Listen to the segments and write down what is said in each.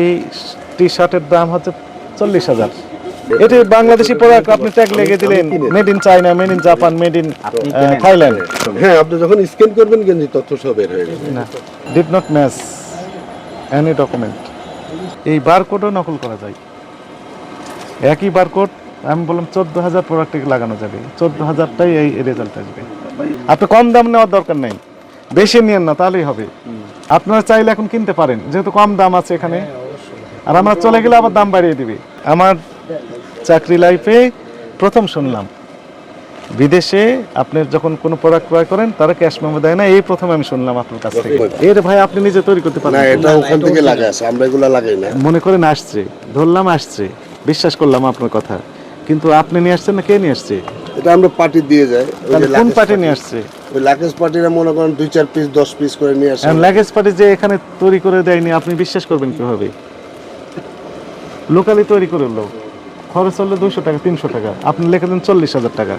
এই টি শার্টের দাম হচ্ছে চল্লিশ হাজার। এটি বাংলাদেশি প্রোডাক্ট আপনি ট্যাগ লেগে দিলেন। Made in China made in Japan made in Thailand হ্যাঁ আপনি যখন স্ক্যান করবেন তথ্য সব বের হয়ে যাবে। না did not match any document এই বারকোডও নকল করা যায়। একই বারকোড আমি বললাম চোদ্দ হাজার প্রোডাক্টে লাগানো যাবে। চোদ্দ হাজারটাই এই রেজাল্ট আসবে। আপনি কম দাম নেওয়ার দরকার নেই। বেশি নিয়েন না তাহলেই হবে। আপনারা চাইলে এখন কিনতে পারেন যেহেতু কম দাম আছে এখানে। আর আমরা চলে গেলে আবার দাম বাড়িয়ে দিবে। আমার চাকরি লাইফে প্রথম শুনলাম বিদেশে আপনি যখন কোনো প্রোডাক্ট ক্রয় করেন তারা ক্যাশ মেমো দেয় না এই প্রথম আমি শুনলাম আপনার কাছ থেকে। এর ভাই আপনি নিজে তৈরি করতে পারেন না এটা ওখান থেকে লাগা আছে আমরা এগুলা লাগাই না। মনে করেন আসছে ধরলাম আসছে বিশ্বাস করলাম আপনার কথা। কিন্তু আপনি নিয়ে আসছেন না কে নিয়ে আসছে? এটা আমরা পার্টি দিয়ে যাই কোন পার্টি নিয়ে আসছে? ওই লাকেশ পার্টিরা মনে করেন দুই চার পিস দশ পিস করে নিয়ে আসে। লাগেজ পার্টি যে এখানে তৈরি করে দেয়নি আপনি বিশ্বাস করবেন কীভাবে? লোকালি তৈরি করে লোক খরচ হলো দুশো টাকা তিনশো টাকা। আপনি লেখা দেন চল্লিশ হাজার টাকা।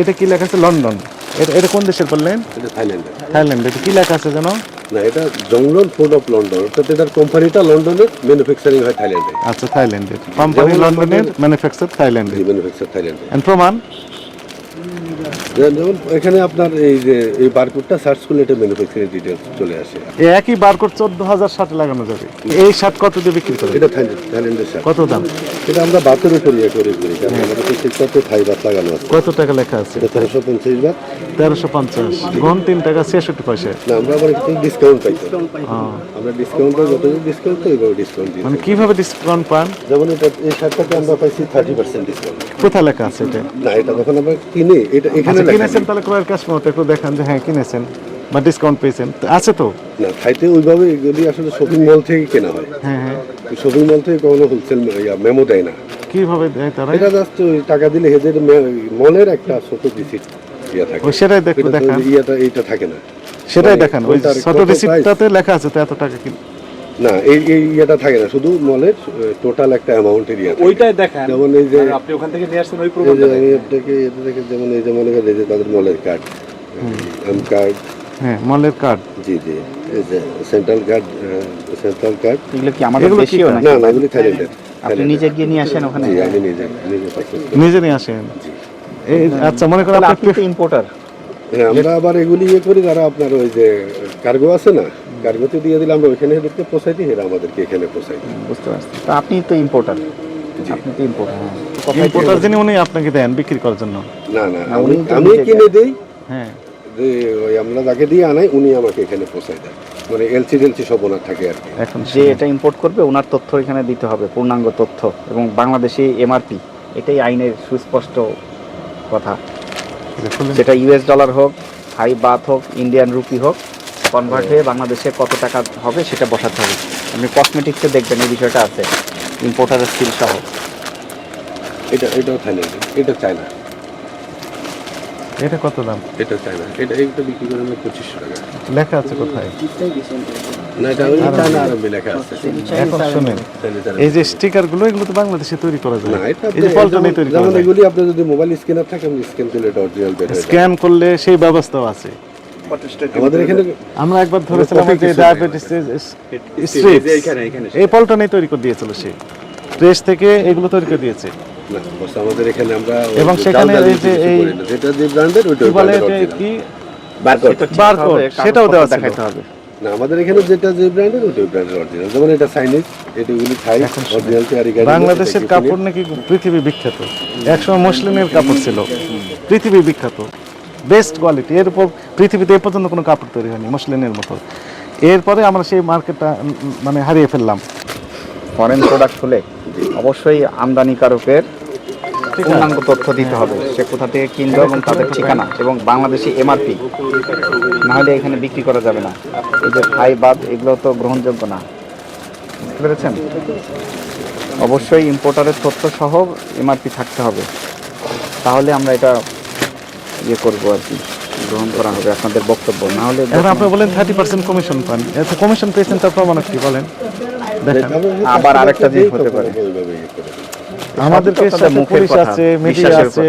এটা কি লেখা আছে? লন্ডন। এটা এটা কোন দেশের বললেন থাইল্যান্ডে। থাইল্যান্ড। এটা কি লেখা আছে যেন? না এটা জংলন ফুড অফ লন্ডন। অর্থাৎ এটার কোম্পানিটা লন্ডনে ম্যানুফ্যাকচারিং হয় থাইল্যান্ডে। আচ্ছা থাইল্যান্ডের। কোম্পানি লন্ডনের ম্যানুফ্যাকচার থাইল্যান্ডে। ম্যানুফ্যাকচার থাইল্যান্ডে। এন্ড প্রমাণ? যেমন এখানে আপনার এই যে এই বারকোডটা সার্চ করলে এটা ম্যানুফ্যাকচারিং ডিটেলস চলে আসে। একই বারকোড চোদ্দ হাজার ষাটে লাগানো যাবে। এই শার্ট কত দিয়ে বিক্রি করে এটা থাইল্যান্ডের কত দাম? এটা আমরা বাতের উপর ইয়ে করে করি কারণ আমাদের সেটাতে থাই বাত লাগানো আছে। কত টাকা লেখা আছে? এটা তেরোশো পঞ্চাশ বাত তেরোশো পঞ্চাশ। ঘন তিন টাকা ছেষট্টি পয়সা। না আমরা আবার একটু ডিসকাউন্ট পাইছি ও, আমরা ডিসকাউন্ট পাই যত ডিসকাউন্ট তো এইভাবে ডিসকাউন্ট দিই মানে কীভাবে ডিসকাউন্ট পান? যেমন এটা এই শার্টটাতে আমরা পাইছি থার্টি পার্সেন্ট ডিসকাউন্ট কোথায় লেখা আছে এটা? না এটা যখন আমরা কিনি এটা এখানে কিনেছেন তাহলে ক্রয়ের ক্যাশ মতো একটু দেখান যে হ্যাঁ কিনেছেন বা ডিসকাউন্ট পেয়েছেন। আছে তো? না থাইতে ওইভাবে এগুলি আসলে শপিং মল থেকে কেনা হয়। হ্যাঁ হ্যাঁ। শপিং মল থেকে কখনো হোলসেল মেমো দেয় না। কীভাবে দেয় তারা? এটা জাস্ট টাকা দিলে হেদের মলের একটা ছোট রিসিট ইয়া থাকে। ওই সেটাই দেখো দেখান। ইয়েটা এইটা থাকে না। সেটাই মানে দেখান। ওই ছোট কত লেখা আছে তো এত টাকা কি না এই এই ইয়েটা থাকে না শুধু মলের টোটাল একটা অ্যামাউন্টের ইয়ে ওইটাই দেখেন। যেমন এই যে আপনি ওখান থেকে নিয়ে আসছেন ওই প্রোগ্রামটা আমি আপনাকে এটা দেখে যেমন এই যে মনে করেন এই যে তাদের মলের কার্ড এম কার্ড হ্যাঁ মলের কার্ড জি জি এই যে সেন্ট্রাল কার্ড সেন্ট্রাল কার্ড এগুলো কি আমাদের এগুলো কি দেশীয় না না এগুলি থাইল্যান্ডের আপনি নিজে গিয়ে নিয়ে আসেন ওখানে? জি আমি নিজে নিজে নিয়ে আসেন? এই আচ্ছা মনে করেন আপনি ইম্পোর্টার হ্যাঁ আমরা আবার এগুলি ইয়ে করি যারা আপনার ওই যে কার্গো আছে না কার্গোতে দিয়ে দিলে আমরা ওইখানে হেদেরকে পোষাই দিই এরা আমাদেরকে এখানে পোষাই দিই বুঝতে পারছি। তো আপনি তো ইম্পোর্টার আপনি তো ইম্পোর্টার হ্যাঁ। ইম্পোর্টার যিনি উনি আপনাকে দেন বিক্রি করার জন্য। না না না, আমি আমি কিনে দিই। হ্যাঁ। যে ওই আমরা যাকে দিয়ে আনাই উনি আমাকে এখানে পোষাই দেয় মানে এলসি টেলসি সব ওনার থাকে আর কি। এখন যে এটা ইম্পোর্ট করবে ওনার তথ্য এখানে দিতে হবে পূর্ণাঙ্গ তথ্য। এবং বাংলাদেশি এমআরপি এটাই আইনের সুস্পষ্ট কথা? সেটা ইউএস ডলার হোক হাই বাথ হোক ইন্ডিয়ান রুপি হোক কনভার্ট হয়ে বাংলাদেশে কত টাকা হবে সেটা বসাতে হবে। আপনি কসমেটিক্সে দেখবেন এই বিষয়টা আছে ইম্পোর্টারের সিল সহ। এটা এটাও থাইল্যান্ড এটা চায়না এটা কত দাম? এটা চায়না এটা এইটা বিক্রি করে আমরা পঁচিশশো টাকা। লেখা আছে কোথায়? না এটা ওই চায়না আরবে লেখা আছে। এখন শুনেন। এই যে স্টিকারগুলো এগুলো তো বাংলাদেশে তৈরি করা যায়। না এটা এই যে পল্টনে তৈরি করা যায়। এগুলি আপনার যদি মোবাইল স্ক্যানার থাকে আপনি স্ক্যান করলে এটা অরিজিনাল বের স্ক্যান করলে সেই ব্যবস্থাও আছে। আমাদের এখানে আমরা একবার ধরেছিলাম যে ডায়াবেটিস স্ট্রিট এই পল্টনেই তৈরি করে দিয়েছিল সে। প্রেস থেকে এগুলো তৈরি করে দিয়েছে। আমাদের এখানে আমরা এবং সেখানে এই যে এই- যেটা যে ব্র্যান্ডের ওইটা বলে। কি? বারকোড বারকোড সেটাও দেওয়া দেখাতে হবে। না আমাদের এখানে যেটা যে ব্র্যান্ডের ওইটা ব্র্যান্ডের অরিজিনাল যেমন এটা চাইনিজ এটা এগুলি থাই অরিজিনাল গাড়ি বাংলাদেশের কাপড় নাকি পৃথিবী বিখ্যাত? একসময় মুসলিমের কাপড় ছিল। পৃথিবী বিখ্যাত। বেস্ট কোয়ালিটি এর উপর পৃথিবীতে এ পর্যন্ত কোনো কাপড় তৈরি হয়নি মুসলিমের মতো। এরপরে আমরা সেই মার্কেটটা মানে হারিয়ে ফেললাম। ফরেন প্রোডাক্ট হলে অবশ্যই আমদানিকারকের পূর্ণাঙ্গ তথ্য দিতে হবে। সে কোথা থেকে কিনবে এবং তাদের ঠিকানা এবং বাংলাদেশি এমআরপি নাহলে এখানে বিক্রি করা যাবে না। এই যে ফাই বাদ এগুলো তো গ্রহণযোগ্য না। বুঝতে পেরেছেন? অবশ্যই ইম্পোর্টারের তথ্য সহ এমআরপি থাকতে হবে। তাহলে আমরা এটা ইয়ে করব আর কি গ্রহণ করা হবে আপনাদের বক্তব্য। না হলে এখন আপনি বলেন থার্টি পার্সেন্ট কমিশন পান। এত কমিশন পেয়েছেন তার প্রমাণ কি বলেন? আবার আরেকটা জিনিস হতে পারে। আমাদের পুলিশ আছে মিডিয়া আছে।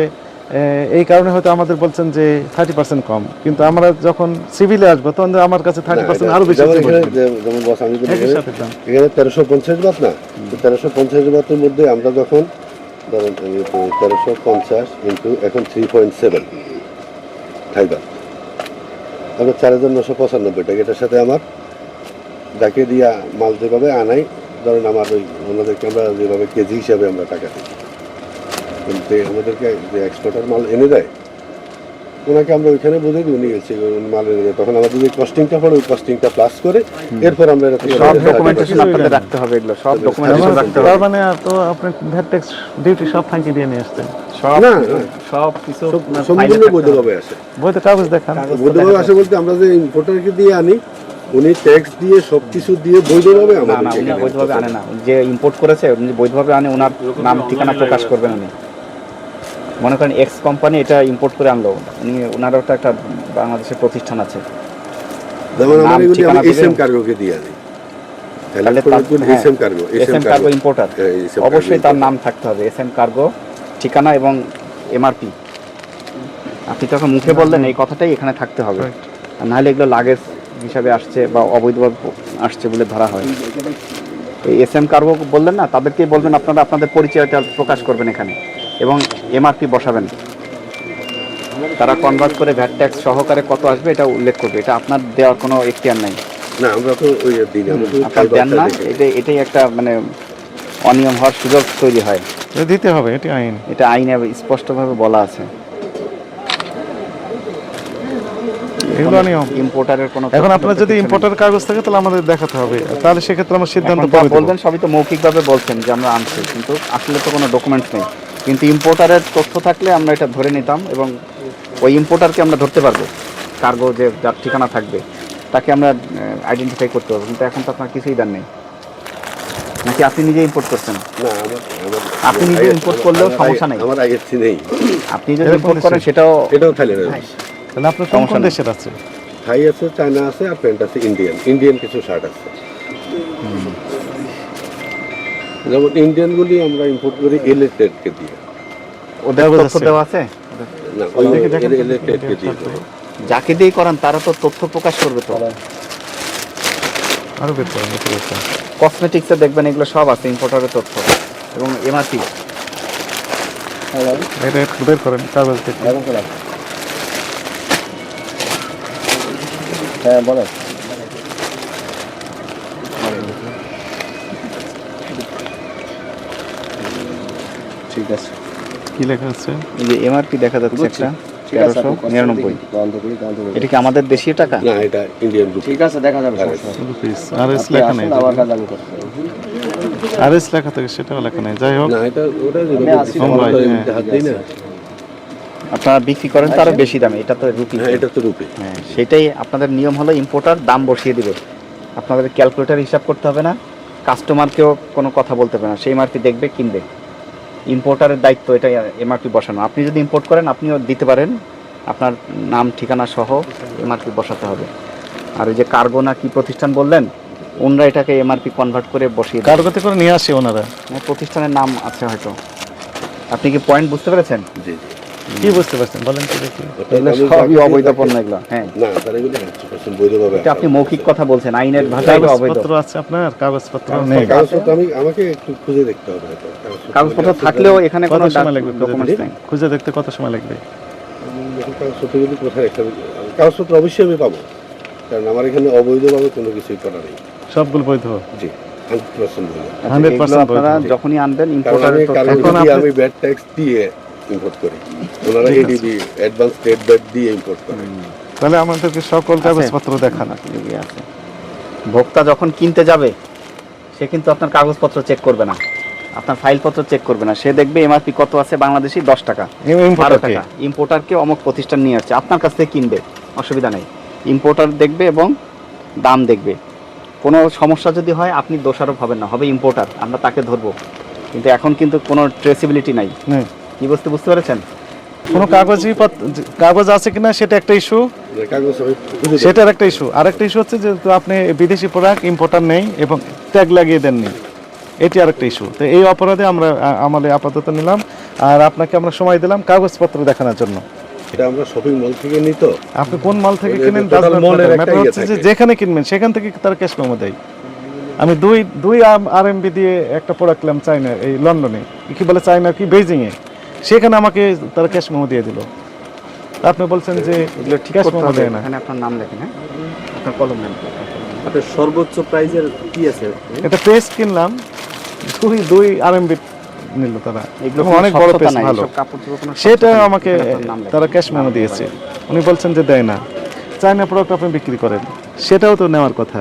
এই কারণে হয়তো আমাদের বলছেন যে থার্টি পার্সেন্ট কম। কিন্তু আমরা যখন সিভিলে আসব তখন আমার কাছে থার্টি পার্সেন্ট আরও বেশি যেমন বস আমি এখানে- এখানে তেরোশো পঞ্চাশ বাত না তেরোশো পঞ্চাশ বাতের মধ্যে আমরা যখন ধরেন তেরোশো পঞ্চাশ ইন্টু এখন থ্রি পয়েন্ট সেভেন ফাইবার আমরা চার হাজার নশো পঁচানব্বই টাকা এটার সাথে আমার যাকে দিয়া মাল যেভাবে আনাই, ধরেন আমার ওই ওনাদেরকে আমরা যেভাবে কেজি হিসাবে আমরা টাকা দিই। আমাদেরকে যে এক্সপোর্টার মাল এনে দেয় ওনাকে আমরা ওইখানে বুঝে দিই উনি গেছি মাল এনে তখন আমাদের যে কস্টিংটা পড়ে ওই কস্টিংটা প্লাস করে এরপর আমরা এটা সব ডকুমেন্টেশন আপনাদের রাখতে হবে এগুলো সব ডকুমেন্টেশন রাখতে হবে। তার মানে তো আপনি ভ্যাট ট্যাক্স ডিউটি সব ফাঁকি দিয়ে নিয়ে আসছেন সব সব কিছু সম্পূর্ণ। বৈধভাবে আসে বইতে কাগজ দেখান। বৈধভাবে আসে বলতে আমরা যে ইম্পোর্টারকে দিয়ে আনি উনি ট্যাক্স দিয়ে সবকিছু দিয়ে বৈধভাবে না আমাদের না উনি বৈধভাবে আনে না। যে ইম্পোর্ট করেছে উনি বৈধভাবে আনে ওনার নাম ঠিকানা প্রকাশ করবেন উনি। মনে করেন এক্স কোম্পানি এটা ইম্পোর্ট করে আনলো। উনি ওনারও তো একটা বাংলাদেশের প্রতিষ্ঠান আছে। যেমন নাম, এগুলি আমি এসএম কার্গোকে দিয়ে আনি তাহলে তার- SM cargo S cargo importer অবশ্যই তার নাম থাকতে হবে এস এম কার্গো ঠিকানা এবং এমআরপি আপনি তখন মুখে বললেন এই কথাটাই এখানে থাকতে হবে. আর নাহলে এগুলো লাগেজ হিসাবে আসছে বা অবৈধভাবে আসছে বলে ধরা হয়। এই এস এম কার্গো বললেন না তাদেরকেই বলবেন আপনারা আপনাদের পরিচয়টা প্রকাশ করবেন এখানে। এবং এমআরপি বসাবেন। তারা কনভার্ট করে ভ্যাট ট্যাক্স সহকারে কত আসবে এটা উল্লেখ করবে। এটা আপনার দেওয়ার কোনো এখতিয়ার নাই। না আমরা তো ওই দিন আমরা আপনার দেন না এটাই এটাই একটা মানে অনিয়ম হওয়ার সুযোগ তৈরি হয়। দিতে হবে এটি আইন। এটা আইনে স্পষ্টভাবে বলা আছে। ইম্পোর্টারের কোনো এখন আপনার যদি ইম্পোর্টার কাগজ থাকে তাহলে আমাদের দেখাতে হবে। তাহলে সেক্ষেত্রে আমার সিদ্ধান্ত। বলবেন সবই তো মৌখিকভাবে বলছেন যে আমরা আনছি কিন্তু আসলে তো কোনো ডকুমেন্টস নেই। কিন্তু ইম্পোর্টারের তথ্য থাকলে আমরা এটা ধরে নিতাম এবং ওই ইম্পোর্টারকে আমরা ধরতে পারব। কার্গো যে যার ঠিকানা থাকবে তাকে আমরা আইডেন্টিফাই করতে পারব। কিন্তু এখন তো আপনার কিছুই দেন নেই। নাকি আপনি নিজে ইম্পোর্ট করছেন? আপনি নিজে ইম্পোর্ট করলেও সমস্যা নেই। আমার আইএসসি নেই। আপনি যদি ইম্পোর্ট করেন? সেটাও এটাও থাইল্যান্ড তাহলে আপনার সমস্যা নেই। দেশের আছে? থাই আছে চায়না আছে আর প্যান্ট আছে ইন্ডিয়ান। ইন্ডিয়ান কিছু শার্ট আছে। যেমন ইন্ডিয়ানগুলি আমরা ইম্পোর্ট করি এলেটেডকে দিয়ে। ওদের তথ্য আছে? দেওয়া আছে? না ওই এলেটেডকে দিয়ে যাকে দিয়ে করান তারা তো তথ্য প্রকাশ করবে তো। আরও বের করেন কসমেটিক্সে দেখবেন এগুলো সব আছে ইম্পোর্টারের তথ্য। এবং এমআরপি বের করেন কাগজ দেখে। হ্যাঁ বলেন। আছে। কি লেখা আছে? এই যে এমআরপি দেখা যাচ্ছে একটা তেরোশো নিরানব্বই। এটা কি আমাদের দেশীয় টাকা? না এটা ইন্ডিয়ান রুপি ঠিক আছে দেখা যাবে রুপিস আর এস লেখা নেই আসুন, আমার কাজ আমি করতে পারি। আর এস লেখা থাকে সেটাও লেখা নেই। যাই হোক। না এটা ওটা আমি আসি, আমরা তো হ্যাঁ, এমনিতে হাত দিই না। আপনারা বিক্রি করেন তো আরও বেশি দামে। এটা তো রুপি হ্যাঁ এটা তো রুপি হ্যাঁ সেটাই আপনাদের নিয়ম হলো ইম্পোর্টার দাম বসিয়ে দিবে। আপনাদের ক্যালকুলেটর হিসাব করতে হবে না। কাস্টমারকেও কোনো কথা বলতে হবে না। সেই এমআরপি দেখবে কিনবে। ইম্পোর্টারের দায়িত্ব এটা এমআরপি বসানো। আপনি যদি ইম্পোর্ট করেন আপনিও দিতে পারেন। আপনার নাম ঠিকানা সহ এমআরপি বসাতে হবে। আর ওই যে কার্গো না কি প্রতিষ্ঠান বললেন ওনারা এটাকে এমআরপি কনভার্ট করে বসিয়ে কার্গোতে করে নিয়ে আসে ওনারা। হ্যাঁ, প্রতিষ্ঠানের নাম আছে হয়তো। আপনি কি পয়েন্ট বুঝতে পেরেছেন? জি জি। কি বুঝতে পারছেন? বলেন তো দেখি। সবই অবৈধ পণ্য এগুলো। হ্যাঁ। না তাহলে এগুলি 100% বৈধভাবে এটা আপনি মৌখিক কথা বলছেন আইনের ভাষায় অবৈধ। কাগজপত্র আছে আপনার? কাগজপত্র নেই। কাগজপত্র আমি আমাকে একটু খুঁজে দেখতে হবে কাগজপত্র থাকলেও এখানে কত কোনো সময় লাগবে ডকুমেন্টস? নেই। খুঁজে দেখতে কত সময় লাগবে? কাগজপত্র অবশ্যই আমি পাবো। কারণ আমার এখানে অবৈধভাবে কোনো কিছুই করা নেই। সবগুলো বৈধ? জি হান্ড্রেড পার্সেন্ট বৈধ। আচ্ছা, 100% এগুলো আপনারা যখনই আনবেন ইম্পোর্টারের আমি ব্যাড ট্যাক্স দিয়ে ইম্পোর্ট করি। ওনারা এডিবি অ্যাডভান্স স্টেট ব্যাট দিয়ে ইম্পোর্ট করে। তাহলে আমাদেরকে সকল কাগজপত্র দেখান আছে। ভোক্তা যখন কিনতে যাবে সে কিন্তু আপনার কাগজপত্র চেক করবে না। আপনার ফাইলপত্র চেক করবে না। সে দেখবে এমআরপি কত আছে বাংলাদেশি? দশ টাকা। বারো টাকা। ইম্পোর্টারকে অমুক প্রতিষ্ঠান নিয়ে আসছে। আপনার কাছ থেকে কিনবে। অসুবিধা নেই। ইম্পোর্টার দেখবে এবং দাম দেখবে। কোনো সমস্যা যদি হয় আপনি দোষারোপ হবেন না। হবে ইম্পোর্টার আমরা তাকে ধরবো। কিন্তু এখন কিন্তু কোনো ট্রেসিবিলিটি নাই। নেই। কি বুঝতে বুঝতে পেরেছেন? কোনো কাগজই কাগজ আছে কিনা সেটা একটা ইস্যু যে। সেটার একটা ইস্যু আরেকটা ইস্যু হচ্ছে যেহেতু আপনি বিদেশি প্রোডাক্ট ইম্পোর্টার নেই এবং ট্যাগ লাগিয়ে দেননি। এটি আরেকটা ইস্যু তো এই অপরাধে আমরা আ- আমলে আপাতত নিলাম। আর আপনাকে আমরা সময় দিলাম কাগজপত্র দেখানোর জন্য। এটা আমরা শপিং মল থেকে নিত আপনি কোন মাল থেকে কিনেন. একটা ইয়ে হচ্ছে যে যেখানে কিনবেন সেখান থেকে তার ক্যাশ মেমো দেয়। আমি দুই দুই আর এমবি দিয়ে একটা প্রোডাক্ট নিলাম চাইনা এই লন্ডনে। কি বলে চাইনা কি? বেজিং এ সেখানে আমাকে তারা ক্যাশ মেমো দিয়ে দিল। আপনি বলছেন যে ঠিক ক্যাশ মেমো দেয় না। আপনার নাম লেখেন হ্যাঁ? আপনার কলম নেন। আপনার সর্বোচ্চ প্রাইজের কি আছে? এটা পেস্ট কিনলাম দুই দুই আর এমবি নিল তারা। এগুলো অনেক বড় নাই, ভালো। সেটা আমাকে। তারা ক্যাশ মেমো দিয়েছে। উনি বলছেন যে দেয় না। চাইনা প্রোডাক্ট আপনি বিক্রি করেন। সেটাও তো নেওয়ার কথা।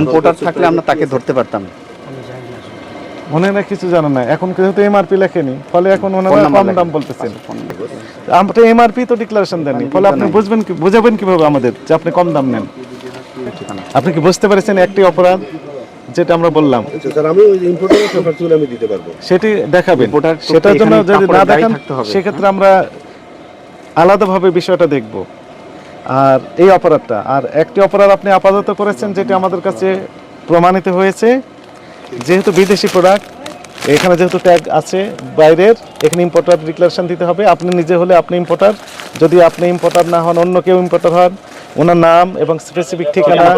ইম্পোর্টার থাকলে আমরা তাকে ধরতে পারতাম। ওনারা কিছু জানেন না। এখন যেহেতু এমআরপি লেখেনি ফলে এখন ওনারা কম দাম বলতেছেন। নাম্বার। আমরা এমআরপি তো ডিক্লারেশন দেননি ফলে আপনি বুঝবেন কি বুঝাবেন কীভাবে আমাদের যে আপনি কম দাম নেন। আপনি কি বুঝতে পেরেছেন একটি অপরাধ যেটা আমরা বললাম? আচ্ছা আমি ওই ইম্পোর্টেন্ট পেপারসগুলো আমি দিতে পারব। সেটি দেখাবেন। সেটার জন্য যদি না দেখান সেক্ষেত্রে আমরা আলাদাভাবে বিষয়টা দেখব। আর এই অপরাধটা আর একটি অপরাধ আপনি আপাতত করেছেন যেটি আমাদের কাছে প্রমাণিত হয়েছে। যেহেতু বিদেশি প্রোডাক্ট এখানে যেহেতু ট্যাগ আছে বাইরের এখানে ইম্পোর্টার ডিক্লারেশন দিতে হবে। আপনি নিজে হলে আপনি ইম্পোর্টার যদি আপনি ইম্পোর্টার না হন অন্য কেউ ইম্পোর্টার হন ওনার নাম এবং স্পেসিফিক ঠিকানা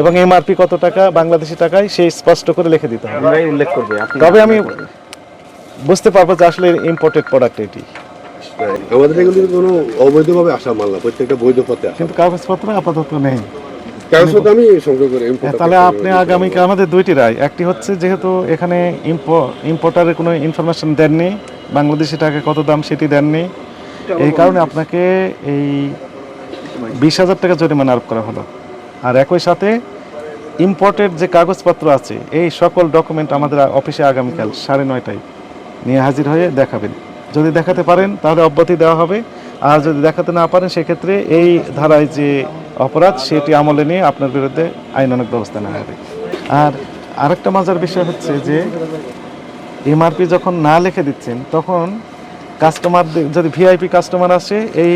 এবং এমআরপি কত টাকা বাংলাদেশি টাকায় সেই স্পষ্ট করে লিখে দিতে হবে। উল্লেখ করবে। তবে আমি বুঝতে পারব যে আসলে ইম্পোর্টেড প্রোডাক্ট এটি। আমাদের এগুলি কোনো অবৈধভাবে আসা মাল না প্রত্যেকটা বৈধ পথে কিন্তু কাগজপত্র আপাতত নেই। হ্যাঁ, তাহলে আপনি আগামীকে আমাদের দুইটি রায়। একটি হচ্ছে যেহেতু এখানে ইম্পোর্টারের কোনো ইনফরমেশন দেননি বাংলাদেশি টাকা কত দাম সেটি দেননি। এই কারণে আপনাকে এই বিশ হাজার টাকা জরিমানা আরোপ করা হলো। আর একই সাথে ইম্পোর্টেড যে কাগজপত্র আছে এই সকল ডকুমেন্ট আমাদের অফিসে আগামীকাল সাড়ে নয়টায় নিয়ে হাজির হয়ে দেখাবেন। যদি দেখাতে পারেন তাহলে অব্যাহতি দেওয়া হবে। আর যদি দেখাতে না পারেন সেক্ষেত্রে এই ধারায় যে অপরাধ, সেটি আমলে নিয়ে আপনার বিরুদ্ধে আইনানুক ব্যবস্থা নেওয়া হবে। আর আরেকটা মজার বিষয় হচ্ছে যে, এমআরপি যখন না লিখে দিচ্ছেন, তখন কাস্টমার যদি ভিআইপি কাস্টমার আসে, এই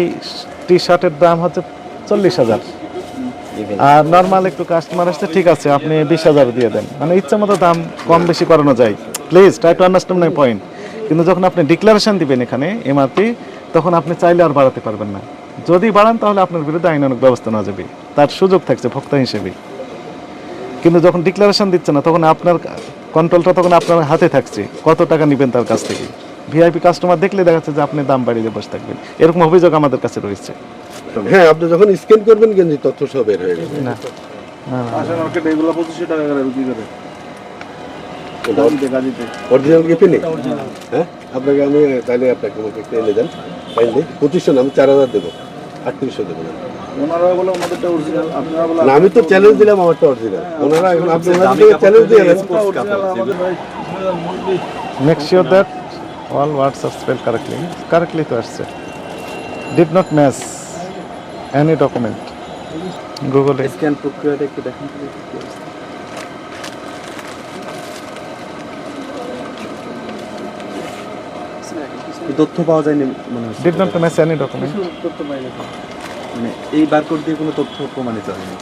টি শার্টের দাম হচ্ছে চল্লিশ হাজার। আর নর্মাল একটু কাস্টমার আসছে, ঠিক আছে, আপনি বিশ হাজার দিয়ে দেন। মানে ইচ্ছা মতো দাম কম বেশি করানো যায়। Please try to understand my point কিন্তু যখন আপনি ডিক্লারেশন দিবেন এখানে এমআরপি তখন আপনি চাইলে আর বাড়াতে পারবেন না। যদি বাড়ান তাহলে আপনার বিরুদ্ধে আইনানুক ব্যবস্থা নেওয়া যাবে। তার সুযোগ থাকছে ভোক্তা হিসেবে। কিন্তু যখন ডিক্লারেশন দিচ্ছে না তখন আপনার কন্ট্রোলটা তখন আপনার হাতে থাকছে কত টাকা নেবেন তার কাছ থেকে। ভিআইপি কাস্টমার দেখলে দেখা যাচ্ছে যে আপনি দাম বাড়িয়ে বসে থাকবেন। এরকম অভিযোগ আমাদের কাছে রয়েছে। হ্যাঁ আপনি যখন স্ক্যান করবেন কিন্তু তথ্য সব বের হয়ে যাবে। না। না, না। আশা মার্কেটে এগুলো পঁচিশশো টাকা করে বিক্রি করে। গাজিতে গাজিতে অরিজিনাল কি পেনি হ্যাঁ আপনাকে আমি তাহলে আপনাকে আমাকে একটু এনে দেন পঁচিশশো না আমি চার হাজার দেবো। আটত্রিশশো দেবো না। ওনারা বলে ওনাদেরটা অরিজিনাল আপনারা বলে না আমি তো চ্যালেঞ্জ দিলাম আমারটা অরিজিনাল ওনারা এখন আপনি চ্যালেঞ্জ দিয়ে দেন। অরিজিনাল আমাদের ভাই make sure that all correctly are correctly correctly তো আসছে। Did not match any document গুগলে স্ক্যান প্রক্রিয়াটা একটু দেখেন তো দেখি কি অবস্থা। এই তথ্য পাওয়া যায়নি মনে হচ্ছে? did not document. তথ্য পাইনি মানে এই বারকোড দিয়ে কোনো তথ্য প্রমাণিত হয়নি?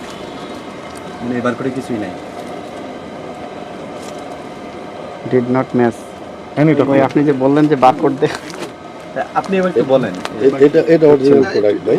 মানে এই বারকোডে কিছুই নাই? Did not match any document document? আপনি যে বললেন যে বারকোড দিয়ে আপনি এবার একটু বলেন। এটা এটা অরিজিনাল প্রোডাক্ট ভাই